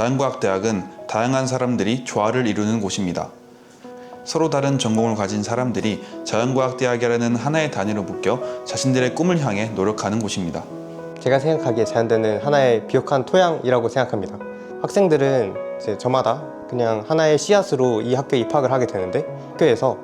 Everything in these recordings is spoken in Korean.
자연과학대학은 다양한 사람들이 조화를 이루는 곳입니다. 서로 다른 전공을 가진 사람들이 자연과학대학이라는 하나의 단위로 묶여 자신들의 꿈을 향해 노력하는 곳입니다. 제가 생각하기에 자연대는 하나의 비옥한 토양이라고 생각합니다. 학생들은 이제 저마다 그냥 하나의 씨앗으로 이 학교에 입학을 하게 되는데 학교에서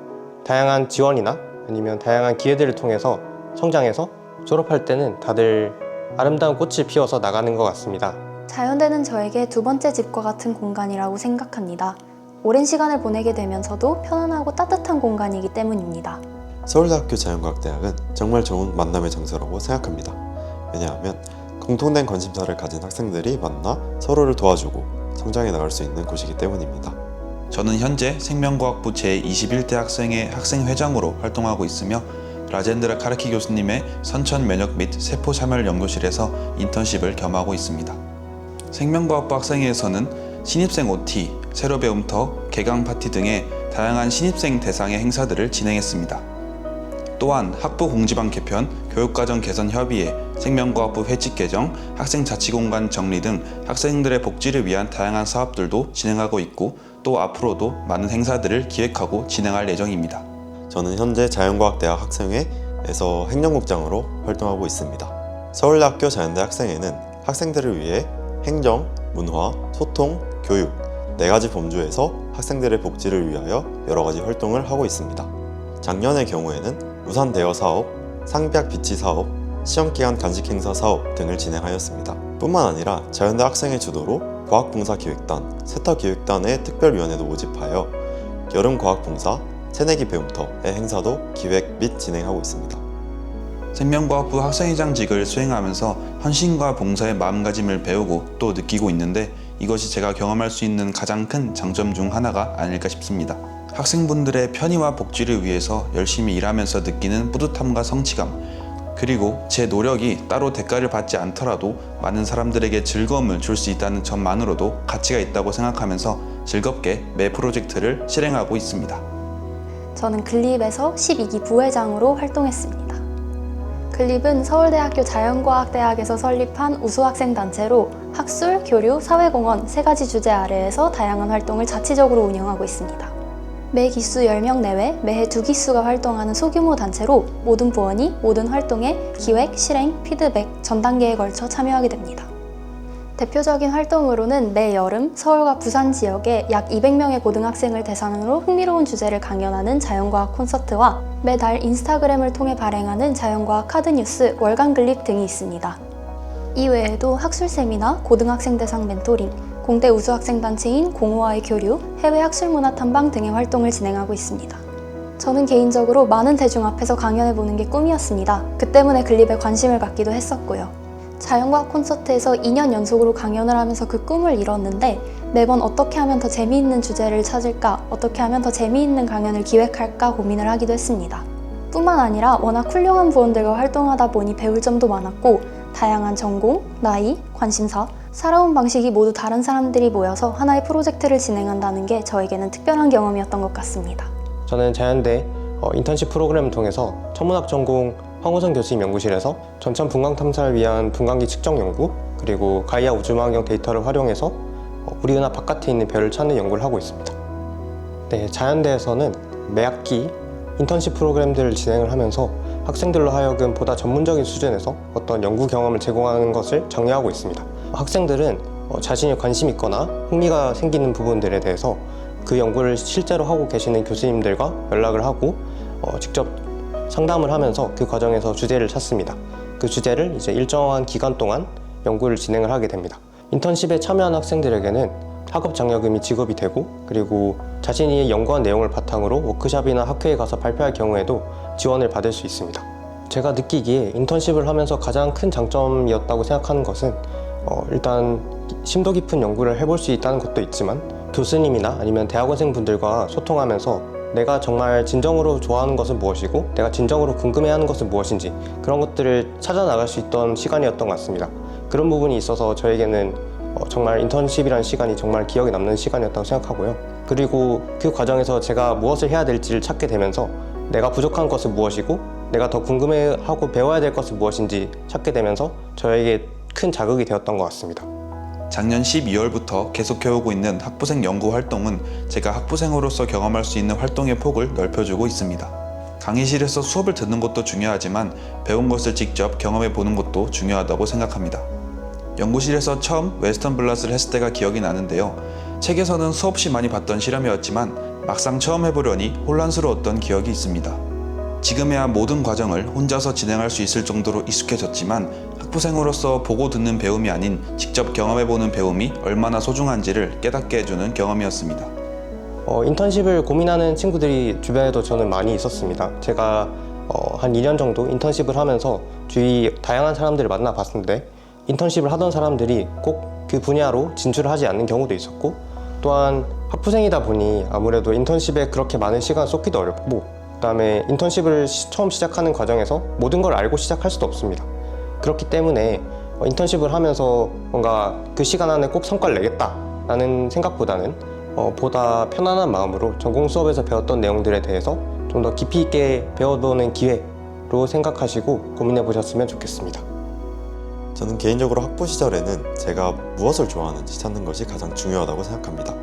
다양한 지원이나 아니면 다양한 기회들을 통해서 성장해서 졸업할 때는 다들 아름다운 꽃을 피워서 나가는 것 같습니다. 자연대는 저에게 두 번째 집과 같은 공간이라고 생각합니다. 오랜 시간을 보내게 되면서도 편안하고 따뜻한 공간이기 때문입니다. 서울대학교 자연과학대학은 정말 좋은 만남의 장소라고 생각합니다. 왜냐하면 공통된 관심사를 가진 학생들이 만나 서로를 도와주고 성장해 나갈 수 있는 곳이기 때문입니다. 저는 현재 생명과학부 제21대 학생회 학생회장으로 활동하고 있으며 라젠드라 카르키 교수님의 선천 면역 및 세포 참여 연구실에서 인턴십을 겸하고 있습니다. 생명과학부 학생회에서는 신입생 OT, 새로 배움터, 개강 파티 등의 다양한 신입생 대상의 행사들을 진행했습니다. 또한 학부 공지방 개편, 교육과정 개선 협의회, 생명과학부 회칙 개정, 학생 자치공간 정리 등 학생들의 복지를 위한 다양한 사업들도 진행하고 있고 또 앞으로도 많은 행사들을 기획하고 진행할 예정입니다. 저는 현재 자연과학대학 학생회에서 행정국장으로 활동하고 있습니다. 서울대학교 자연대 학생회는 학생들을 위해 행정, 문화, 소통, 교육 네 가지 범주에서 학생들의 복지를 위하여 여러 가지 활동을 하고 있습니다. 작년의 경우에는 우산 대여 사업, 상비약 비치 사업, 시험기간 간식 행사 사업 등을 진행하였습니다. 뿐만 아니라 자연대 학생회 주도로 과학봉사기획단, 세터기획단의 특별위원회도 모집하여 여름과학봉사, 새내기 배움터의 행사도 기획 및 진행하고 있습니다. 생명과학부 학생회장직을 수행하면서 헌신과 봉사의 마음가짐을 배우고 또 느끼고 있는데 이것이 제가 경험할 수 있는 가장 큰 장점 중 하나가 아닐까 싶습니다. 학생분들의 편의와 복지를 위해서 열심히 일하면서 느끼는 뿌듯함과 성취감, 그리고 제 노력이 따로 대가를 받지 않더라도 많은 사람들에게 즐거움을 줄 수 있다는 점만으로도 가치가 있다고 생각하면서 즐겁게 매 프로젝트를 실행하고 있습니다. 저는 글립에서 12기 부회장으로 활동했습니다. 글립은 서울대학교 자연과학대학에서 설립한 우수학생 단체로 학술, 교류, 사회공헌 세 가지 주제 아래에서 다양한 활동을 자치적으로 운영하고 있습니다. 매 기수 10명 내외 매해 두 기수가 활동하는 소규모 단체로 모든 부원이 모든 활동에 기획, 실행, 피드백, 전 단계에 걸쳐 참여하게 됩니다. 대표적인 활동으로는 매 여름 서울과 부산 지역에 약 200명의 고등학생을 대상으로 흥미로운 주제를 강연하는 자연과학 콘서트와 매달 인스타그램을 통해 발행하는 자연과학 카드뉴스 월간 글립 등이 있습니다. 이외에도 학술 세미나, 고등학생 대상 멘토링, 공대 우수학생 단체인 공호와의 교류, 해외 학술 문화 탐방 등의 활동을 진행하고 있습니다. 저는 개인적으로 많은 대중 앞에서 강연해 보는 게 꿈이었습니다. 그 때문에 글립에 관심을 갖기도 했었고요. 자연과학 콘서트에서 2년 연속으로 강연을 하면서 그 꿈을 이뤘는데 매번 어떻게 하면 더 재미있는 주제를 찾을까, 어떻게 하면 더 재미있는 강연을 기획할까 고민을 하기도 했습니다. 뿐만 아니라 워낙 훌륭한 부원들과 활동하다 보니 배울 점도 많았고 다양한 전공, 나이, 관심사, 살아온 방식이 모두 다른 사람들이 모여서 하나의 프로젝트를 진행한다는 게 저에게는 특별한 경험이었던 것 같습니다. 저는 자연대 어, 인턴십 프로그램을 통해서 천문학 전공 황호선 교수님 연구실에서 전천 분광 탐사를 위한 분광기 측정 연구 그리고 가이아 우주망원경 데이터를 활용해서 어, 우리 은하 바깥에 있는 별을 찾는 연구를 하고 있습니다. 네, 자연대에서는 매 학기 인턴십 프로그램들을 진행을 하면서 학생들로 하여금 보다 전문적인 수준에서 어떤 연구 경험을 제공하는 것을 장려하고 있습니다. 학생들은 어, 자신이 관심 있거나 흥미가 생기는 부분들에 대해서 그 연구를 실제로 하고 계시는 교수님들과 연락을 하고 어, 직접 상담을 하면서 그 과정에서 주제를 찾습니다. 그 주제를 이제 일정한 기간 동안 연구를 진행을 하게 됩니다. 인턴십에 참여한 학생들에게는 학업 장려금이 지급이 되고 그리고 자신이 연구한 내용을 바탕으로 워크숍이나 학회에 가서 발표할 경우에도 지원을 받을 수 있습니다. 제가 느끼기에 인턴십을 하면서 가장 큰 장점이었다고 생각하는 것은 어, 일단 심도 깊은 연구를 해볼 수 있다는 것도 있지만 교수님이나 아니면 대학원생 분들과 소통하면서 내가 정말 진정으로 좋아하는 것은 무엇이고 내가 진정으로 궁금해하는 것은 무엇인지 그런 것들을 찾아 나갈 수 있던 시간이었던 것 같습니다. 그런 부분이 있어서 저에게는 어, 정말 인턴십이라는 시간이 정말 기억에 남는 시간이었다고 생각하고요. 그리고 그 과정에서 제가 무엇을 해야 될지를 찾게 되면서 내가 부족한 것은 무엇이고 내가 더 궁금해하고 배워야 될 것은 무엇인지 찾게 되면서 저에게 큰 자극이 되었던 것 같습니다. 작년 12월부터 계속해오고 있는 학부생 연구 활동은 제가 학부생으로서 경험할 수 있는 활동의 폭을 넓혀주고 있습니다. 강의실에서 수업을 듣는 것도 중요하지만 배운 것을 직접 경험해 보는 것도 중요하다고 생각합니다. 연구실에서 처음 웨스턴 블라스를 했을 때가 기억이 나는데요. 책에서는 수없이 많이 봤던 실험이었지만 막상 처음 해보려니 혼란스러웠던 기억이 있습니다. 지금에야 모든 과정을 혼자서 진행할 수 있을 정도로 익숙해졌지만 학부생으로서 보고 듣는 배움이 아닌 직접 경험해보는 배움이 얼마나 소중한지를 깨닫게 해주는 경험이었습니다. 어, 인턴십을 고민하는 친구들이 주변에도 저는 많이 있었습니다. 제가 어, 한 2년 정도 인턴십을 하면서 주위 다양한 사람들을 만나봤는데 인턴십을 하던 사람들이 꼭 그 분야로 진출을 하지 않는 경우도 있었고 또한 학부생이다 보니 아무래도 인턴십에 그렇게 많은 시간을 쏟기도 어렵고 그다음에 인턴십을 시- 처음 시작하는 과정에서 모든 걸 알고 시작할 수도 없습니다. 그렇기 때문에 어, 인턴십을 하면서 뭔가 그 시간 안에 꼭 성과를 내겠다라는 생각보다는 어, 보다 편안한 마음으로 전공 수업에서 배웠던 내용들에 대해서 좀 더 깊이 있게 배워보는 기회로 생각하시고 고민해 보셨으면 좋겠습니다. 저는 개인적으로 학부 시절에는 제가 무엇을 좋아하는지 찾는 것이 가장 중요하다고 생각합니다.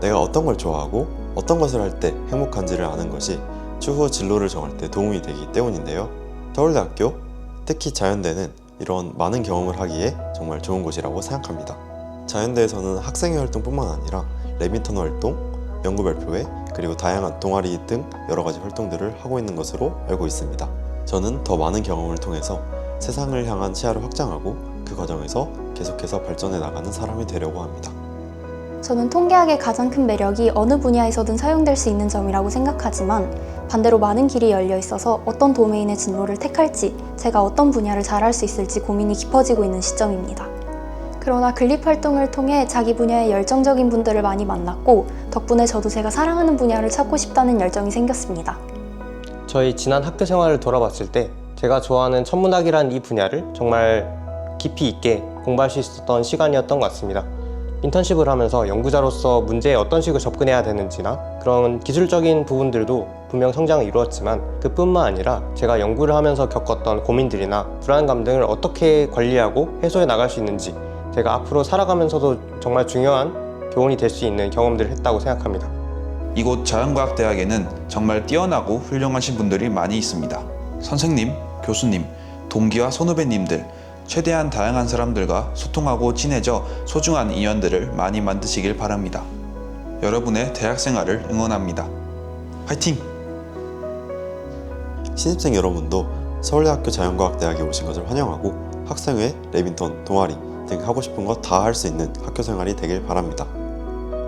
내가 어떤 걸 좋아하고 어떤 것을 할 때 행복한지를 아는 것이 추후 진로를 정할 때 도움이 되기 때문인데요. 서울대학교, 특히 자연대는 이런 많은 경험을 하기에 정말 좋은 곳이라고 생각합니다. 자연대에서는 학생회 활동뿐만 아니라 레빈턴 활동, 연구 발표회, 그리고 다양한 동아리 등 여러 가지 활동들을 하고 있는 것으로 알고 있습니다. 저는 더 많은 경험을 통해서 세상을 향한 시야를 확장하고 그 과정에서 계속해서 발전해 나가는 사람이 되려고 합니다. 저는 통계학의 가장 큰 매력이 어느 분야에서든 사용될 수 있는 점이라고 생각하지만 반대로 많은 길이 열려 있어서 어떤 도메인의 진로를 택할지 제가 어떤 분야를 잘할 수 있을지 고민이 깊어지고 있는 시점입니다. 그러나 글립 활동을 통해 자기 분야에 열정적인 분들을 많이 만났고 덕분에 저도 제가 사랑하는 분야를 찾고 싶다는 열정이 생겼습니다. 저희 지난 학교 생활을 돌아봤을 때 제가 좋아하는 천문학이란 이 분야를 정말 깊이 있게 공부할 수 있었던 시간이었던 것 같습니다. 인턴십을 하면서 연구자로서 문제에 어떤 식으로 접근해야 되는지나 그런 기술적인 부분들도 분명 성장을 이루었지만 그뿐만 아니라 제가 연구를 하면서 겪었던 고민들이나 불안감 등을 어떻게 관리하고 해소해 나갈 수 있는지 제가 앞으로 살아가면서도 정말 중요한 교훈이 될 수 있는 경험들을 했다고 생각합니다. 이곳 자연과학대학에는 정말 뛰어나고 훌륭하신 분들이 많이 있습니다. 선생님, 교수님, 동기와 선후배님들, 최대한 다양한 사람들과 소통하고 친해져 소중한 인연들을 많이 만드시길 바랍니다. 여러분의 대학 생활을 응원합니다. 화이팅! 신입생 여러분도 서울대학교 자연과학대학에 오신 것을 환영하고 학생회, 레빈턴, 동아리 등 하고 싶은 거다할 수 있는 학교 생활이 되길 바랍니다.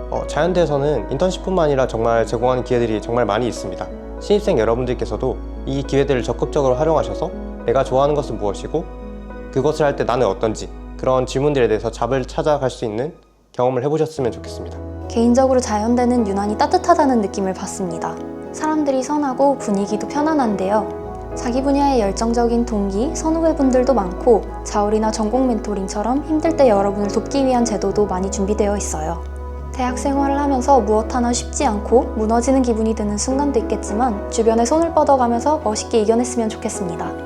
어, 자연대에서는 인턴십뿐만 아니라 정말 제공하는 기회들이 정말 많이 있습니다. 신입생 여러분들께서도 이 기회들을 적극적으로 활용하셔서 내가 좋아하는 것은 무엇이고 그것을 할 때 나는 어떤지 그런 질문들에 대해서 답을 찾아갈 수 있는 경험을 해보셨으면 좋겠습니다. 개인적으로 자연대는 유난히 따뜻하다는 느낌을 받습니다. 사람들이 선하고 분위기도 편안한데요. 자기 분야에 열정적인 동기, 선후배분들도 많고 자울이나 전공 멘토링처럼 힘들 때 여러분을 돕기 위한 제도도 많이 준비되어 있어요. 대학 생활을 하면서 무엇 하나 쉽지 않고 무너지는 기분이 드는 순간도 있겠지만 주변에 손을 뻗어가면서 멋있게 이겨냈으면 좋겠습니다.